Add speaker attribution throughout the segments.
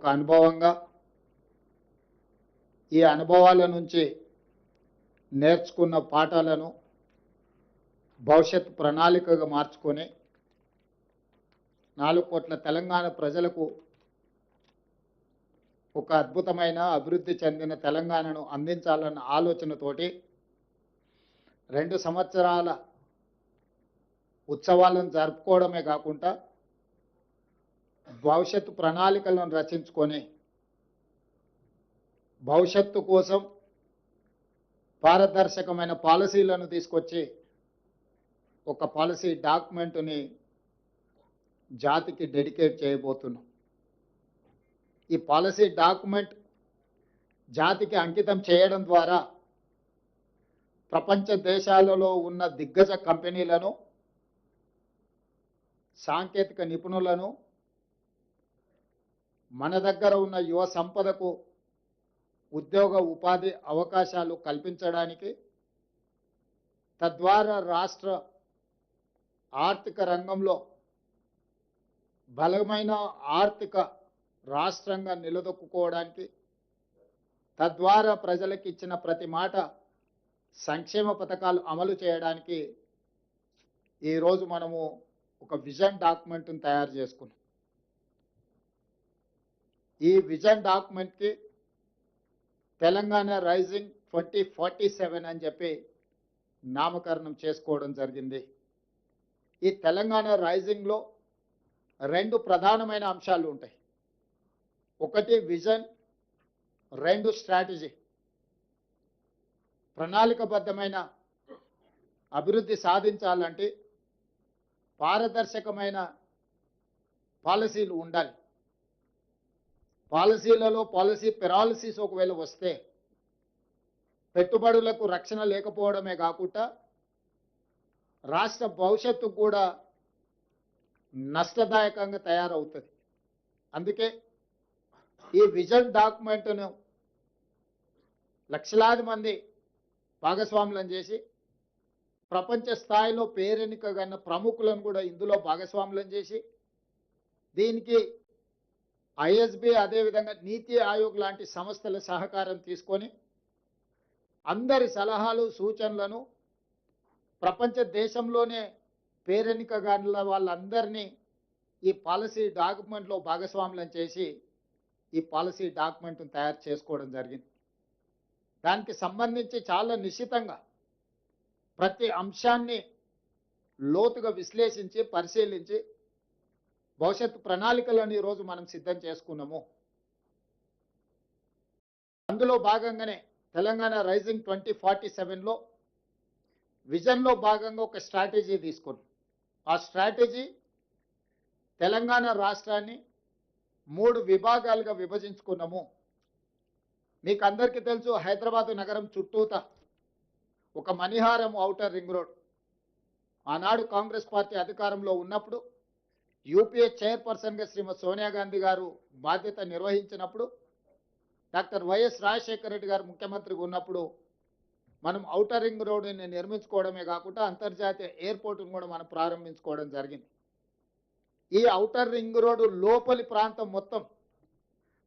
Speaker 1: ఒక అనుభవంగా ఈ అనుభవాల నుంచి నేర్చుకున్న పాఠాలను భవిష్యత్ ప్రణాళికగా మార్చుకొని నాలుగు కోట్ల తెలంగాణ ప్రజలకు ఒక అద్భుతమైన అభివృద్ధి చెందిన తెలంగాణను అందించాలన్న ఆలోచనతోటి రెండు సంవత్సరాల ఉత్సవాలను జరుపుకోవడమే కాకుండా భవిష్యత్తు ప్రణాళికలను రచించుకొని భవిష్యత్తు కోసం పారదర్శకమైన పాలసీలను తీసుకొచ్చి ఒక పాలసీ డాక్యుమెంట్ని జాతికి డెడికేట్ చేయబోతున్నాం. ఈ పాలసీ డాక్యుమెంట్ జాతికి అంకితం చేయడం ద్వారా ప్రపంచ దేశాలలో ఉన్న దిగ్గజ కంపెనీలను సాంకేతిక నిపుణులను మన దగ్గర ఉన్న యువ సంపదకు ఉద్యోగ ఉపాధి అవకాశాలు కల్పించడానికి తద్వారా రాష్ట్ర ఆర్థిక రంగంలో బలమైన ఆర్థిక రాష్ట్రంగా నిలదొక్కుకోవడానికి తద్వారా ప్రజలకు ఇచ్చిన ప్రతి మాట సంక్షేమ పథకాలు అమలు చేయడానికి ఈరోజు మనము ఒక విజన్ డాక్యుమెంట్ని తయారు చేసుకున్నాం. ఈ vision డాక్యుమెంట్కి Telangana rising twenty forty seven అని చెప్పి నామకరణం చేసుకోవడం జరిగింది. ఈ తెలంగాణ రైజింగ్లో రెండు ప్రధానమైన అంశాలు ఉంటాయి. ఒకటి విజన్ రెండు స్ట్రాటజీ. ప్రణాళికబద్ధమైన అభివృద్ధి సాధించాలంటే పారదర్శకమైన పాలసీలు ఉండాలి. పాలసీలలో పాలసీ పెరాలసీస్ ఒకవేళ వస్తే పెట్టుబడులకు రక్షణ లేకపోవడమే కాకుండా రాష్ట్ర భవిష్యత్తు కూడా నష్టదాయకంగా తయారవుతుంది. అందుకే ఈ విజన్ డాక్యుమెంట్ను లక్షలాది మంది భాగస్వాములను చేసి ప్రపంచ స్థాయిలో పేరెన్నికగన్న ప్రముఖులను కూడా ఇందులో భాగస్వాములను చేసి దీనికి ఐఎస్బి అదేవిధంగా నీతి ఆయోగ్ లాంటి సంస్థల సహకారం తీసుకొని అందరి సలహాలు సూచనలను ప్రపంచ దేశంలోనే పేరెన్నికగల వాళ్ళందరినీ ఈ పాలసీ డాక్యుమెంట్లో భాగస్వాములను చేసి ఈ పాలసీ డాక్యుమెంట్ను తయారు చేసుకోవడం జరిగింది. దానికి సంబంధించి చాలా నిశ్చితంగా ప్రతి అంశాన్ని లోతుగా విశ్లేషించి పరిశీలించి భవిష్యత్తు ప్రణాళికలను ఈరోజు మనం సిద్ధం చేసుకున్నాము. అందులో భాగంగానే తెలంగాణ రైజింగ్ ట్వంటీ ఫార్టీ సెవెన్లో విజన్లో భాగంగా ఒక స్ట్రాటజీ తీసుకున్నాం. ఆ స్ట్రాటజీ తెలంగాణ రాష్ట్రాన్ని మూడు విభాగాలుగా విభజించుకున్నాము. మీకు అందరికీ తెలుసు హైదరాబాద్ నగరం చుట్టూత ఒక మణిహారం ఔటర్ రింగ్ రోడ్. ఆనాడు కాంగ్రెస్ పార్టీ అధికారంలో ఉన్నప్పుడు యూపీఏ చైర్పర్సన్గా శ్రీమతి సోనియా గాంధీ గారు బాధ్యత నిర్వహించినప్పుడు doctor Y S Rajasekhara Reddy గారు ముఖ్యమంత్రిగా ఉన్నప్పుడు మనం ఔటర్ రింగ్ రోడ్డుని నిర్మించుకోవడమే కాకుండా అంతర్జాతీయ ఎయిర్పోర్ట్ను కూడా మనం ప్రారంభించుకోవడం జరిగింది. ఈ ఔటర్ రింగ్ రోడ్డు లోపలి ప్రాంతం మొత్తం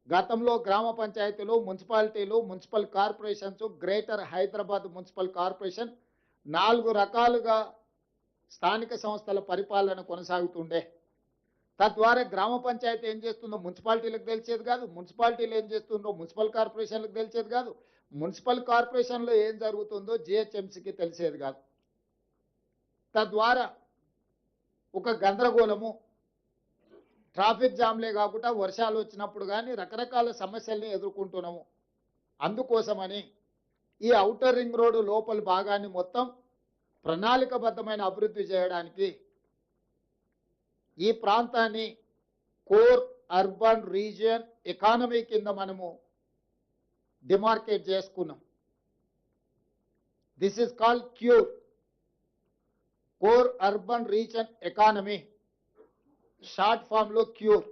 Speaker 1: గతంలో గ్రామ పంచాయతీలు మున్సిపాలిటీలు municipal corporations greater Hyderabad municipal corporation నాలుగు రకాలుగా స్థానిక సంస్థల పరిపాలన కొనసాగుతుండే. తద్వారా గ్రామ పంచాయతీ ఏం చేస్తుందో మున్సిపాలిటీలకు తెలిసేది కాదు మున్సిపాలిటీలు ఏం చేస్తుందో మున్సిపల్ కార్పొరేషన్లకు తెలిసేది కాదు మున్సిపల్ కార్పొరేషన్లో ఏం జరుగుతుందో జిహెచ్ఎంసీకి తెలిసేది కాదు. తద్వారా ఒక గందరగోళము ట్రాఫిక్ జామ్లే కాకుండా వర్షాలు వచ్చినప్పుడు కానీ రకరకాల సమస్యల్ని ఎదుర్కొంటున్నాము. అందుకోసమని ఈ ఔటర్ రింగ్ రోడ్డు లోపల భాగాన్ని మొత్తం ప్రణాళికబద్ధమైన అభివృద్ధి చేయడానికి ఈ ప్రాంతాన్ని కోర్ అర్బన్ రీజియన్ ఎకానమీ కింద మనము డిమార్కేట్ చేసుకున్నాం. This is called cure core urban region economy short ఫామ్లో క్యూర్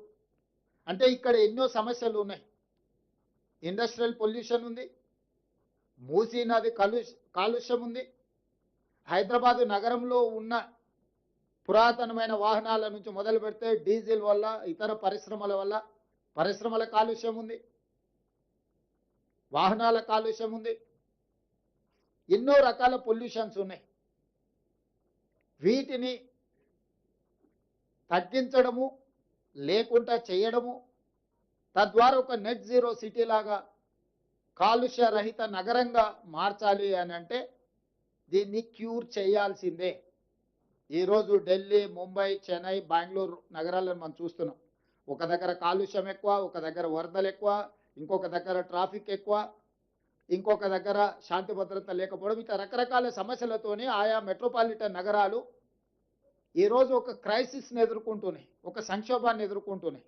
Speaker 1: అంటే ఇక్కడ ఎన్నో సమస్యలు ఉన్నాయి. ఇండస్ట్రియల్ పొల్యూషన్ ఉంది. మూసీ నది కలు కాలుష్యం ఉంది. హైదరాబాదు నగరంలో ఉన్న పురాతనమైన వాహనాల నుంచి మొదలు పెడితే డీజిల్ వల్ల ఇతర పరిశ్రమల వల్ల పరిశ్రమల కాలుష్యం ఉంది. వాహనాల కాలుష్యం ఉంది. ఎన్నో రకాల పొల్యూషన్స్ ఉన్నాయి. వీటిని తగ్గించడము లేకుండా చేయడము తద్వారా ఒక నెట్ జీరో సిటీ లాగా కాలుష్య రహిత నగరంగా మార్చాలి అని అంటే దీన్ని క్యూర్ చేయాల్సిందే. ఈరోజు ఢిల్లీ ముంబై చెన్నై బెంగళూరు నగరాలను మనం చూస్తున్నాం. ఒక దగ్గర కాలుష్యం ఎక్కువ ఒక దగ్గర వరదలు ఎక్కువ ఇంకొక దగ్గర ట్రాఫిక్ ఎక్కువ ఇంకొక దగ్గర శాంతి భద్రత లేకపోవడం ఇట్లా రకరకాల సమస్యలతోనే ఆయా మెట్రోపాలిటన్ నగరాలు ఈరోజు ఒక క్రైసిస్ని ఎదుర్కొంటున్నాయి ఒక సంక్షోభాన్ని ఎదుర్కొంటున్నాయి.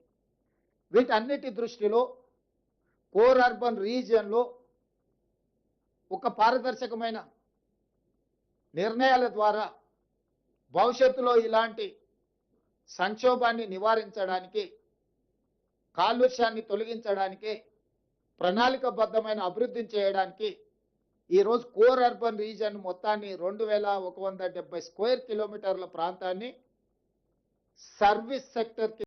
Speaker 1: వీటన్నిటి దృష్టిలో కోర్ అర్బన్ రీజియన్లో ఒక పారదర్శకమైన నిర్ణయాల ద్వారా భవిష్యత్తులో ఇలాంటి సంక్షోభాన్ని నివారించడానికి కాలుష్యాన్ని తొలగించడానికి ప్రణాళికబద్ధమైన అభివృద్ధిని చేయడానికి ఈరోజు కోర్ అర్బన్ రీజన్ మొత్తాన్ని రెండు వేల ఒక వంద డెబ్బై స్క్వేర్ కిలోమీటర్ల ప్రాంతాన్ని సర్వీస్ సెక్టర్